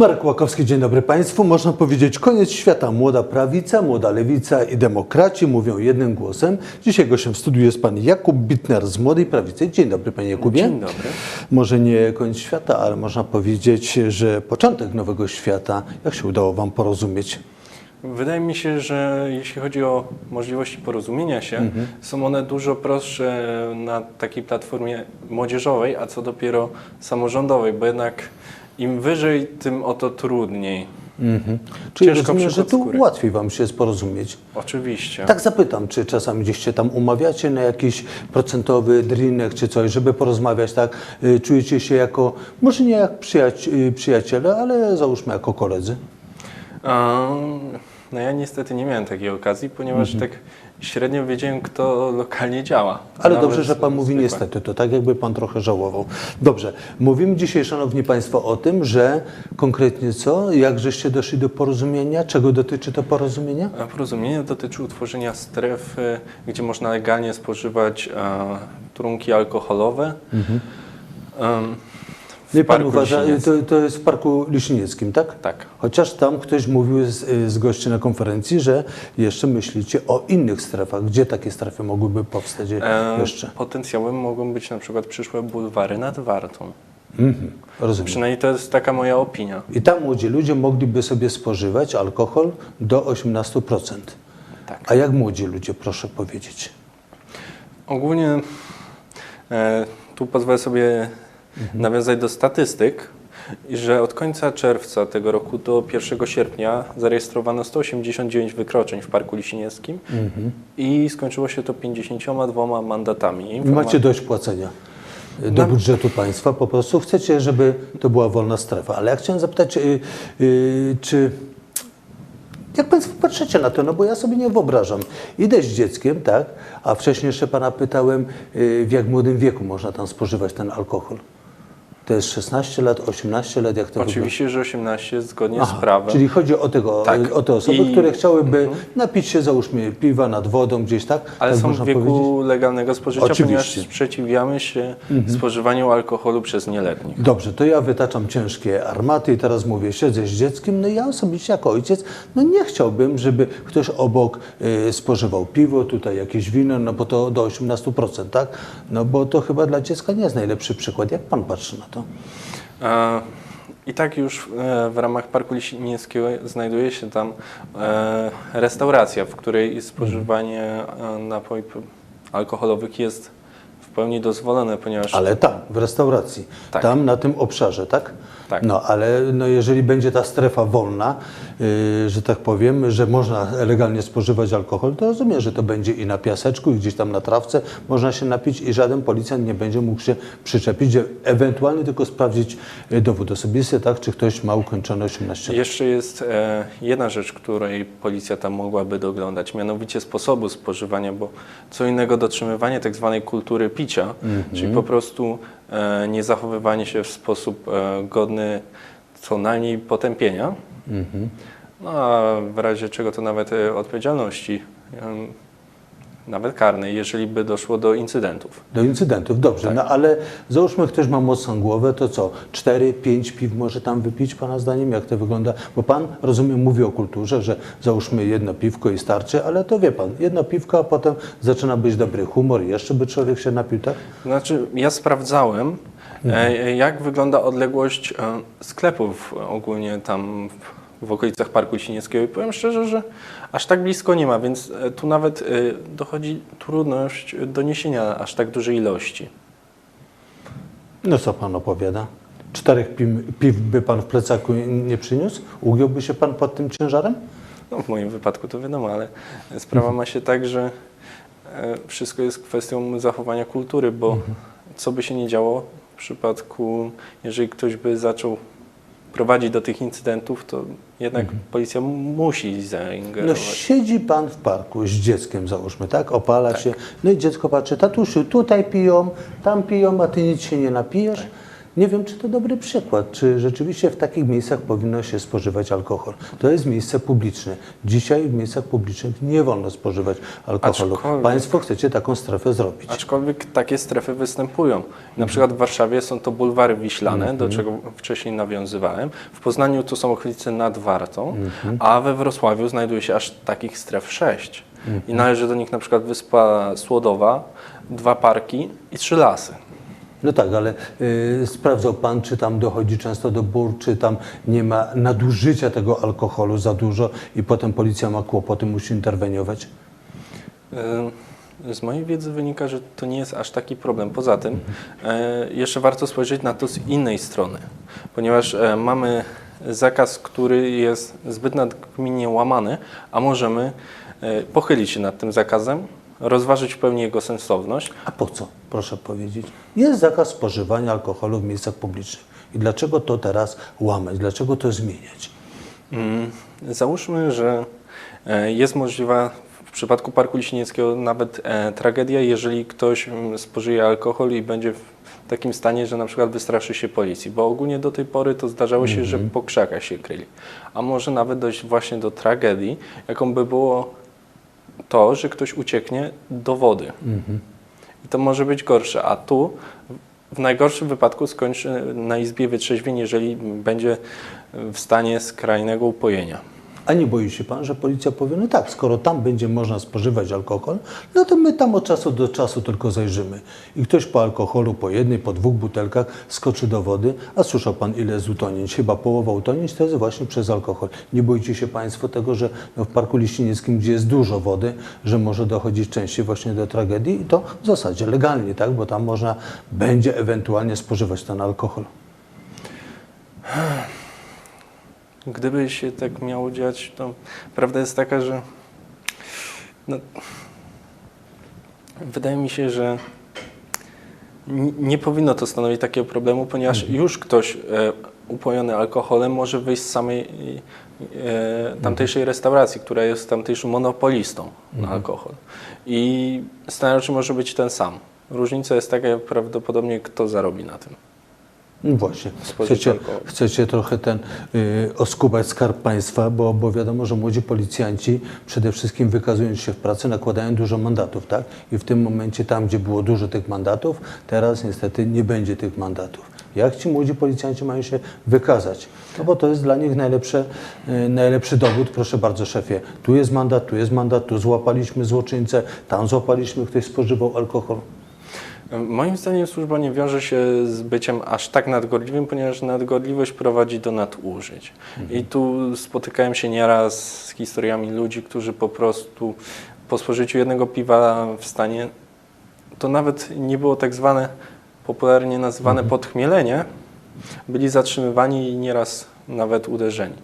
Marek Łakowski, dzień dobry Państwu. Można powiedzieć koniec świata. Młoda prawica, młoda lewica i demokraci mówią jednym głosem. Dzisiaj gościem w studiu jest pan Jakub Bitner z Młodej Prawicy. Dzień dobry Panie Jakubie. Dzień dobry. Może nie koniec świata, ale można powiedzieć, że początek nowego świata. Jak się udało Wam porozumieć? Wydaje mi się, że jeśli chodzi o możliwości porozumienia się, Mhm. są one dużo prostsze na takiej platformie młodzieżowej, a co dopiero samorządowej, bo jednak im wyżej, tym o to trudniej. Mhm. Czyli Ciężko rozumiem, że tu skóry. łatwiej Wam się porozumieć. Oczywiście. Tak zapytam, czy czasami gdzieś się tam umawiacie na jakiś procentowy drinek czy coś, żeby porozmawiać, tak? Y, Czujecie się jako, może nie jak przyjaci- y, przyjaciele, ale załóżmy jako koledzy. Um, no ja niestety nie miałem takiej okazji, ponieważ tak średnio wiedziałem, kto lokalnie działa. Ale Nawet dobrze, że Pan mówi zwykle. niestety, to tak jakby Pan trochę żałował. Dobrze, mówimy dzisiaj, Szanowni Państwo, o tym, że konkretnie co, jak żeście doszli do porozumienia, czego dotyczy to porozumienie? Porozumienie dotyczy utworzenia strefy, gdzie można legalnie spożywać e, trunki alkoholowe. Mhm. Em, w Nie Pan uważa, to, to jest w Parku Liśnieckim, tak? Tak. Chociaż tam ktoś mówił z, z gości na konferencji, że jeszcze myślicie o innych strefach. Gdzie takie strefy mogłyby powstać E, jeszcze? Potencjałem mogą być na przykład przyszłe bulwary nad Wartą. Mhm, rozumiem. Przynajmniej to jest taka moja opinia. I tam młodzi ludzie mogliby sobie spożywać alkohol do 18%. Tak. A jak młodzi ludzie, proszę powiedzieć? Ogólnie e, tu pozwolę sobie Mhm. nawiązać do statystyk, że od końca czerwca tego roku do 1 sierpnia zarejestrowano 189 wykroczeń w Parku Liśniewskim Mhm. i skończyło się to 52 mandatami. Informa- macie dość płacenia do Mam- budżetu państwa, po prostu chcecie, żeby to była wolna strefa. Ale ja chciałem zapytać, y, y, czy jak Państwo patrzycie na to? No bo ja sobie nie wyobrażam. Idę z dzieckiem, tak, a wcześniej jeszcze Pana pytałem, y, w jak młodym wieku można tam spożywać ten alkohol. To jest 16 lat, 18 lat, jak to wygląda? Oczywiście, że 18 jest zgodnie Aha, z prawem. Czyli chodzi o, tego, Tak. o te osoby, I- które chciałyby napić się, załóżmy, piwa nad wodą gdzieś, tak? Ale tak są w wieku powiedzieć? legalnego spożycia, Oczywiście. Ponieważ sprzeciwiamy się spożywaniu alkoholu przez nieletnich. Dobrze, to ja wytaczam ciężkie armaty i teraz mówię, siedzę z dzieckiem, no ja osobiście jako ojciec, no nie chciałbym, żeby ktoś obok y, spożywał piwo, tutaj jakieś wino, no bo to do 18%, tak? No bo to chyba dla dziecka nie jest najlepszy przykład. Jak pan patrzy na to? E, I tak już e, w ramach Parku Liśniewskiego znajduje się tam e, restauracja, w której spożywanie napojów alkoholowych jest w pełni dozwolone, ponieważ Ale tam, w restauracji, Tak. tam na tym obszarze, tak? Tak. No ale no, jeżeli będzie ta strefa wolna, yy, że tak powiem, że można legalnie spożywać alkohol, to rozumiem, że to będzie i na piaseczku, i gdzieś tam na trawce można się napić i żaden policjant nie będzie mógł się przyczepić, że ewentualnie tylko sprawdzić yy, dowód osobisty, tak, czy ktoś ma ukończone 18 lat. Jeszcze jest e, jedna rzecz, której policja tam mogłaby doglądać, mianowicie sposobu spożywania, bo co innego dotrzymywanie tak zwanej kultury picia, czyli po prostu e, nie zachowywanie się w sposób e, godny co najmniej potępienia, no a w razie czego to nawet e, odpowiedzialności, nawet karnej, jeżeli by doszło do incydentów. Do incydentów, dobrze, Tak. no ale załóżmy ktoś ma mocną głowę, to co, 4, 5 piw może tam wypić Pana zdaniem? Jak to wygląda? Bo Pan, rozumiem, mówi o kulturze, że załóżmy jedno piwko i starczy, ale to wie Pan, jedno piwko, a potem zaczyna być dobry humor i jeszcze by człowiek się napił, tak? Znaczy, ja sprawdzałem, e, jak wygląda odległość e, sklepów ogólnie tam w, w okolicach Parku Sinieckiego i powiem szczerze, że aż tak blisko nie ma, więc e, tu nawet e, dochodzi trudność doniesienia aż tak dużej ilości. No co Pan opowiada? Czterech piw, piw by Pan w plecaku nie przyniósł? Ugiąłby się Pan pod tym ciężarem? No, w moim wypadku to wiadomo, ale sprawa ma się tak, że e, wszystko jest kwestią zachowania kultury, bo co by się nie działo w przypadku, jeżeli ktoś by zaczął prowadzić do tych incydentów, to jednak policja musi No zaingerować. siedzi Pan w parku z dzieckiem, załóżmy, tak? Opala się, no i dziecko patrzy, tatusiu, tutaj piją, tam piją, a Ty nic się nie napijesz? Nie wiem, czy to dobry przykład, czy rzeczywiście w takich miejscach powinno się spożywać alkohol. To jest miejsce publiczne. Dzisiaj w miejscach publicznych nie wolno spożywać alkoholu. Aczkolwiek- Państwo chcecie taką strefę zrobić. Aczkolwiek takie strefy występują. Na przykład w Warszawie są to bulwary wiślane, do czego wcześniej nawiązywałem. W Poznaniu to są okolice nad Wartą, a we Wrocławiu znajduje się aż takich stref sześć. I należy do nich na przykład Wyspa Słodowa, dwa parki i trzy lasy. No tak, ale y, sprawdzał Pan, czy tam dochodzi często do bór, czy tam nie ma nadużycia tego alkoholu za dużo i potem policja ma kłopoty, musi interweniować? Y, Z mojej wiedzy wynika, że to nie jest aż taki problem. Poza tym e, jeszcze warto spojrzeć na to z innej strony, ponieważ e, mamy zakaz, który jest zbyt nadgminnie łamany, a możemy pochylić się nad tym zakazem, rozważyć w pełni jego sensowność. A po co, proszę powiedzieć? Jest zakaz spożywania alkoholu w miejscach publicznych. I dlaczego to teraz łamać? Dlaczego to zmieniać? Mm, Załóżmy, że e, jest możliwa w przypadku Parku Liśnieckiego nawet e, tragedia, jeżeli ktoś mm, spożyje alkohol i będzie w takim stanie, że na przykład wystraszy się policji, bo ogólnie do tej pory to zdarzało się, że po krzakach się kryli. A może nawet dojść właśnie do tragedii, jaką by było to, że ktoś ucieknie do wody. I to może być gorsze, a tu w najgorszym wypadku skończy na izbie wytrzeźwień, jeżeli będzie w stanie skrajnego upojenia. A nie boi się Pan, że policja powie, no tak, skoro tam będzie można spożywać alkohol, no to my tam od czasu do czasu tylko zajrzymy. I ktoś po alkoholu, po jednej, po dwóch butelkach skoczy do wody, a słyszał Pan ile jest utonięć? Chyba połowa utonięć to jest właśnie przez alkohol. Nie boicie się Państwo tego, że no w Parku Liścinieckim, gdzie jest dużo wody, że może dochodzić częściej właśnie do tragedii i to w zasadzie legalnie, tak? Bo tam można będzie ewentualnie spożywać ten alkohol. Gdyby się tak miało dziać, to prawda jest taka, że no, wydaje mi się, że nie powinno to stanowić takiego problemu, ponieważ już ktoś e, upojony alkoholem może wyjść z samej e, tamtejszej restauracji, która jest tamtejszym monopolistą na alkohol. I scenariusz może być ten sam. Różnica jest taka prawdopodobnie, kto zarobi na tym. No Właśnie. Chcecie, chcecie trochę ten y, oskubać skarb państwa, bo, bo wiadomo, że młodzi policjanci przede wszystkim wykazując się w pracy nakładają dużo mandatów, tak? I w tym momencie tam, gdzie było dużo tych mandatów, teraz niestety nie będzie tych mandatów. Jak ci młodzi policjanci mają się wykazać? No bo to jest dla nich najlepsze, y, najlepszy dowód, proszę bardzo szefie, tu jest mandat, tu jest mandat, tu złapaliśmy złoczyńcę, tam złapaliśmy, ktoś spożywał alkohol. Moim zdaniem służba nie wiąże się z byciem aż tak nadgorliwym, ponieważ nadgorliwość prowadzi do nadużyć. I tu spotykałem się nieraz z historiami ludzi, którzy po prostu po spożyciu jednego piwa w stanie, to nawet nie było tak zwane, popularnie nazywane podchmielenie, byli zatrzymywani i nieraz nawet uderzeni.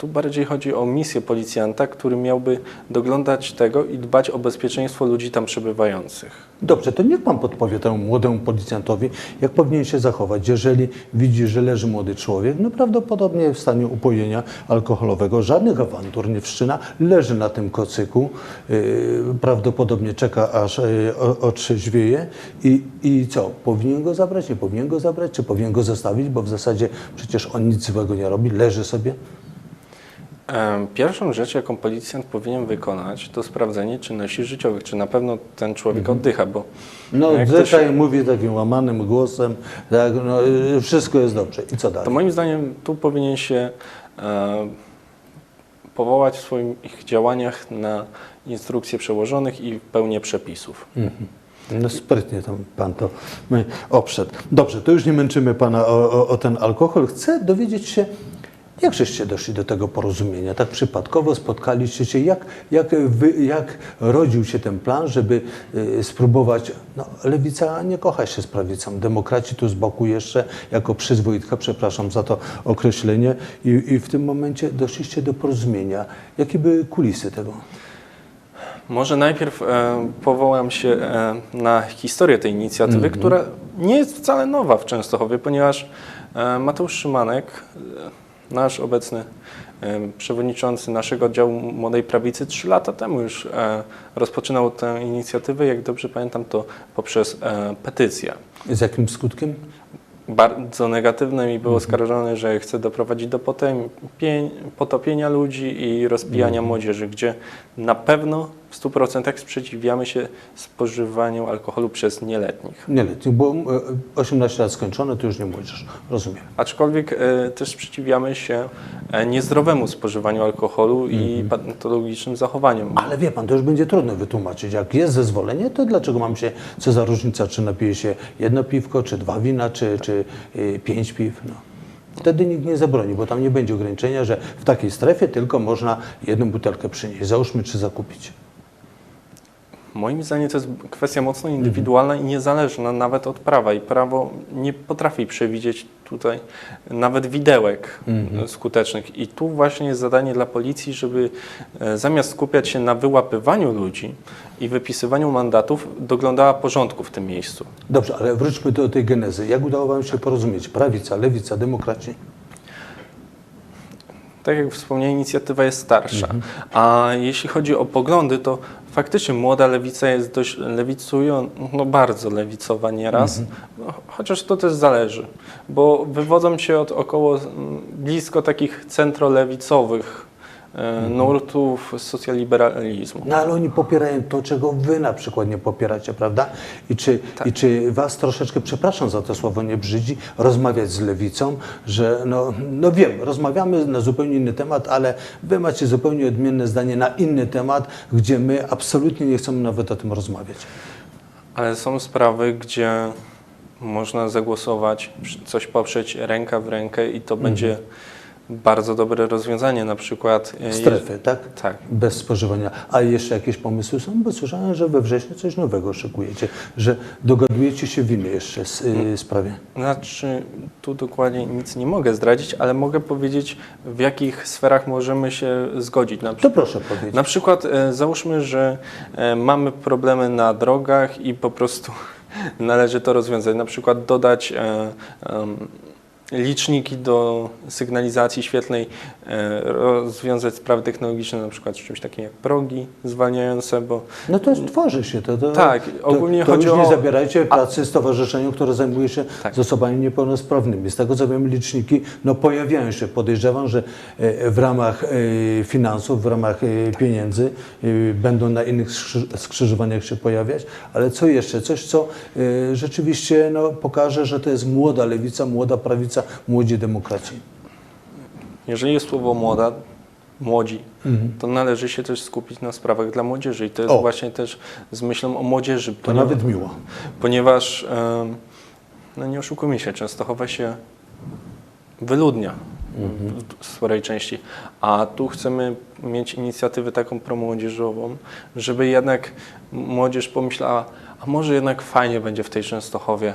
Tu bardziej chodzi o misję policjanta, który miałby doglądać tego i dbać o bezpieczeństwo ludzi tam przebywających. Dobrze, to niech Pan podpowie temu młodemu policjantowi, jak powinien się zachować, jeżeli widzi, że leży młody człowiek, no prawdopodobnie w stanie upojenia alkoholowego, żadnych awantur nie wszczyna, leży na tym kocyku, yy, prawdopodobnie czeka aż yy, otrzeźwieje. I, i co, powinien go zabrać, nie powinien go zabrać, czy powinien go zostawić, bo w zasadzie przecież on nic złego nie robi, leży sobie. Pierwszą rzecz, jaką policjant powinien wykonać, to sprawdzenie czynności życiowych, czy na pewno ten człowiek oddycha, bo No, jak ktoś, mówi takim łamanym głosem, tak, no, yy, wszystko jest dobrze. I co dalej? to moim zdaniem tu powinien się e, powołać w swoich działaniach na instrukcje przełożonych i pełnię przepisów. No sprytnie tam pan to obszedł. Dobrze, to już nie męczymy pana o, o, o ten alkohol. Chcę dowiedzieć się, jak żeście doszli do tego porozumienia? Tak przypadkowo spotkaliście się, jak, jak, wy, jak rodził się ten plan, żeby y, spróbować, no lewica nie kocha się z prawicą, demokraci tu z boku jeszcze, jako przyzwoitka, przepraszam za to określenie i, i w tym momencie doszliście do porozumienia. Jakie były kulisy tego? Może najpierw e, powołam się e, na historię tej inicjatywy, która nie jest wcale nowa w Częstochowie, ponieważ e, Mateusz Szymanek, nasz obecny przewodniczący naszego oddziału Młodej Prawicy, trzy lata temu już e, rozpoczynał tę inicjatywę. Jak dobrze pamiętam, to poprzez e, petycję. Z jakim skutkiem? bardzo negatywnym i był oskarżony, że chce doprowadzić do potępień, potopienia ludzi i rozpijania młodzieży, gdzie na pewno w 100% sprzeciwiamy się spożywaniu alkoholu przez nieletnich. Nieletni, bo e, 18 lat skończone, to już nie młodzież. Rozumiem. Aczkolwiek e, też sprzeciwiamy się e, niezdrowemu spożywaniu alkoholu i patologicznym zachowaniom. Ale wie pan, to już będzie trudno wytłumaczyć. Jak jest zezwolenie, to dlaczego mam się, co za różnica, czy napije się jedno piwko, czy dwa wina, czy, czy y, pięć piw. No. Wtedy nikt nie zabroni, bo tam nie będzie ograniczenia, że w takiej strefie tylko można jedną butelkę przynieść, załóżmy, czy zakupić. Moim zdaniem to jest kwestia mocno indywidualna i niezależna nawet od prawa. I prawo nie potrafi przewidzieć tutaj nawet widełek e, skutecznych. I tu właśnie jest zadanie dla policji, żeby e, zamiast skupiać się na wyłapywaniu ludzi i wypisywaniu mandatów, doglądała porządku w tym miejscu. Dobrze, ale wróćmy do tej genezy. Jak udało wam się porozumieć? Prawica, lewica, demokraci? Tak jak wspomniałem, inicjatywa jest starsza. A jeśli chodzi o poglądy, to faktycznie młoda lewica jest dość lewicująca, no bardzo lewicowa nieraz, no, chociaż to też zależy, bo wywodzą się od około mm, blisko takich centrolewicowych nurtów socjaliberalizmu. No ale oni popierają to, czego wy na przykład nie popieracie, prawda? I czy, I czy was troszeczkę, przepraszam za to słowo, nie brzydzi, rozmawiać z lewicą, że no, no wiem, rozmawiamy na zupełnie inny temat, ale wy macie zupełnie odmienne zdanie na inny temat, gdzie my absolutnie nie chcemy nawet o tym rozmawiać. Ale są sprawy, gdzie można zagłosować, coś poprzeć ręka w rękę i to będzie bardzo dobre rozwiązanie. Na przykład e, Strefy, tak? Tak. Bez spożywania. A jeszcze jakieś pomysły są? Bo słyszałem, że we wrześniu coś nowego szykujecie, że dogadujecie się w innej jeszcze s- y, sprawie. Znaczy, tu dokładnie nic nie mogę zdradzić, ale mogę powiedzieć, w jakich sferach możemy się zgodzić. Na, To proszę powiedzieć. na przykład e, załóżmy, że e, mamy problemy na drogach i po prostu należy to rozwiązać. Na przykład dodać e, liczniki do sygnalizacji świetlnej, e, rozwiązać sprawy technologiczne, na przykład z czymś takim jak progi zwalniające, bo No to tworzy się to. to Tak, ogólnie to, to chodzi już nie o- zabierajcie pracy stowarzyszeniu, które zajmuje się Tak. z osobami niepełnosprawnymi. Z tego co wiem, liczniki no, pojawiają się. Podejrzewam, że e, w ramach e, finansów, w ramach pieniędzy będą na innych skrzy- skrzyżowaniach się pojawiać. Ale co jeszcze? Coś, co rzeczywiście no, pokaże, że to jest młoda lewica, młoda prawica, młodzi demokraci. Jeżeli jest słowo młoda, młodzi, to należy się też skupić na sprawach dla młodzieży i to jest O. właśnie też z myślą o młodzieży, To ponieważ, nawet miło. ponieważ no nie oszukujmy się, Częstochowa się wyludnia w sporej części, a tu chcemy mieć inicjatywę taką promłodzieżową, żeby jednak młodzież pomyślała, a może jednak fajnie będzie w tej Częstochowie,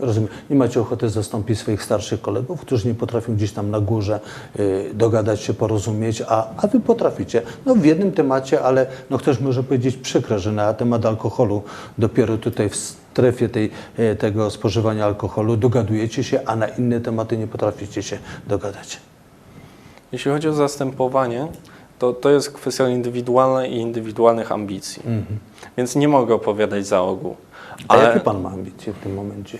Rozumiem. Nie macie ochoty zastąpić swoich starszych kolegów, którzy nie potrafią gdzieś tam na górze y, dogadać się, porozumieć, a, a wy potraficie. No w jednym temacie, ale no ktoś może powiedzieć przykre, że na temat alkoholu dopiero tutaj w strefie tej, y, tego spożywania alkoholu dogadujecie się, a na inne tematy nie potraficie się dogadać. Jeśli chodzi o zastępowanie, to to jest kwestia indywidualna i indywidualnych ambicji. Więc nie mogę opowiadać za ogół. A Ale jakie pan ma ambicje w tym momencie?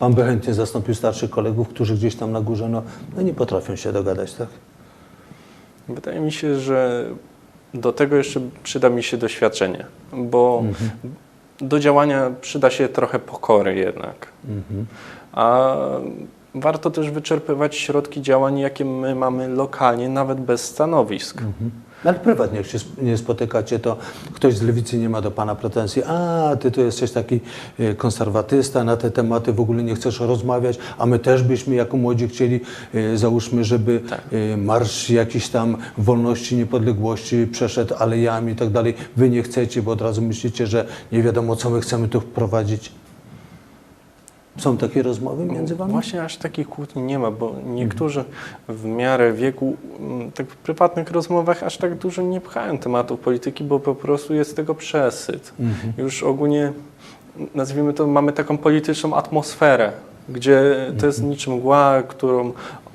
Pan by chętnie zastąpił starszych kolegów, którzy gdzieś tam na górze no, no nie potrafią się dogadać, tak? wydaje mi się, że do tego jeszcze przyda mi się doświadczenie, bo do działania przyda się trochę pokory jednak. A warto też wyczerpywać środki działań, jakie my mamy lokalnie, nawet bez stanowisk. No, Ale prywatnie, jak się nie spotykacie, to ktoś z lewicy nie ma do pana pretensji. A, ty to jesteś taki e, konserwatysta, na te tematy w ogóle nie chcesz rozmawiać, a my też byśmy jako młodzi chcieli, e, załóżmy, żeby e, marsz jakiś tam wolności, niepodległości przeszedł alejami i tak dalej. Wy nie chcecie, bo od razu myślicie, że nie wiadomo, co my chcemy tu wprowadzić. Są takie rozmowy między wami? Właśnie aż takich kłótni nie ma, bo niektórzy w miarę wieku, mm, tak w prywatnych rozmowach aż tak dużo nie pchają tematów polityki, bo po prostu jest tego przesyt. Już ogólnie, nazwijmy to, mamy taką polityczną atmosferę, gdzie to jest niczym mgła, którą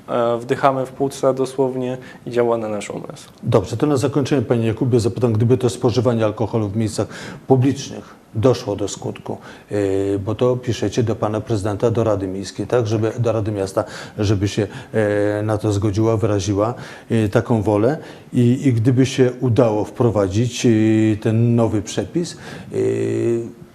e, wdychamy w płuca dosłownie i działa na nasz umysł. Dobrze, to na zakończenie, Panie Jakubie, zapytam, gdyby to spożywanie alkoholu w miejscach publicznych doszło do skutku, y, bo to piszecie do pana prezydenta, do Rady Miejskiej, tak, żeby, do Rady Miasta, żeby się e, na to zgodziła, wyraziła e, taką wolę. I, i gdyby się udało wprowadzić e, ten nowy przepis, e,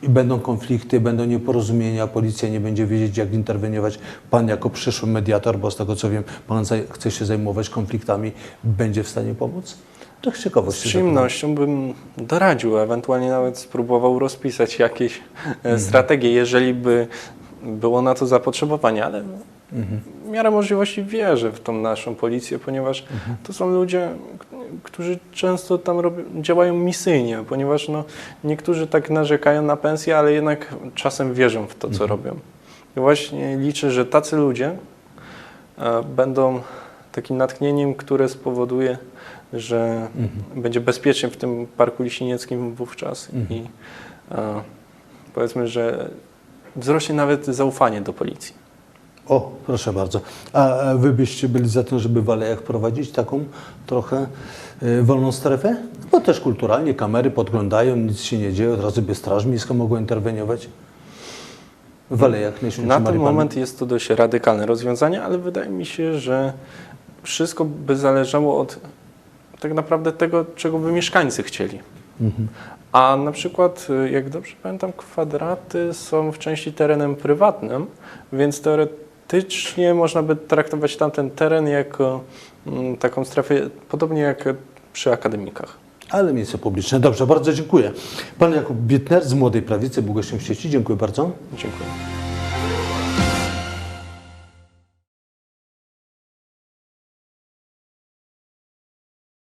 i będą konflikty, będą nieporozumienia, policja nie będzie wiedzieć, jak interweniować. Pan jako przyszły mediator, bo z tego co wiem, pan chce się zajmować konfliktami, będzie w stanie pomóc? To z Z ciekawości. przyjemnością bym doradził, ewentualnie nawet spróbował rozpisać jakieś e, strategie, jeżeli by było na to zapotrzebowanie, ale w miarę możliwości wierzę w tą naszą policję, ponieważ to są ludzie, którzy często tam robią, działają misyjnie, ponieważ no, niektórzy tak narzekają na pensję, ale jednak czasem wierzą w to, co robią. I właśnie liczę, że tacy ludzie e, będą takim natchnieniem, które spowoduje, że będzie bezpiecznie w tym parku liścinieckim wówczas i e, powiedzmy, że wzrośnie nawet zaufanie do policji. O, proszę bardzo. A wy byście byli za tym, żeby w Alejach prowadzić taką trochę e, wolną strefę? Bo też kulturalnie kamery podglądają, nic się nie dzieje, od razu by Straż Miejska mogła interweniować. W Alejach Najświętszej Na ten moment jest to dość radykalne rozwiązanie, ale wydaje mi się, że wszystko by zależało od tak naprawdę tego, czego by mieszkańcy chcieli. A na przykład, y, jak dobrze pamiętam, kwadraty są w części terenem prywatnym, więc teoretycznie można by traktować tamten teren jako mm, taką strefę, podobnie jak przy akademikach. Ale miejsce publiczne. Dobrze, bardzo dziękuję. Pan Jakub Bietner z Młodej Prawicy był gościem w sieci. Dziękuję bardzo. Dziękuję.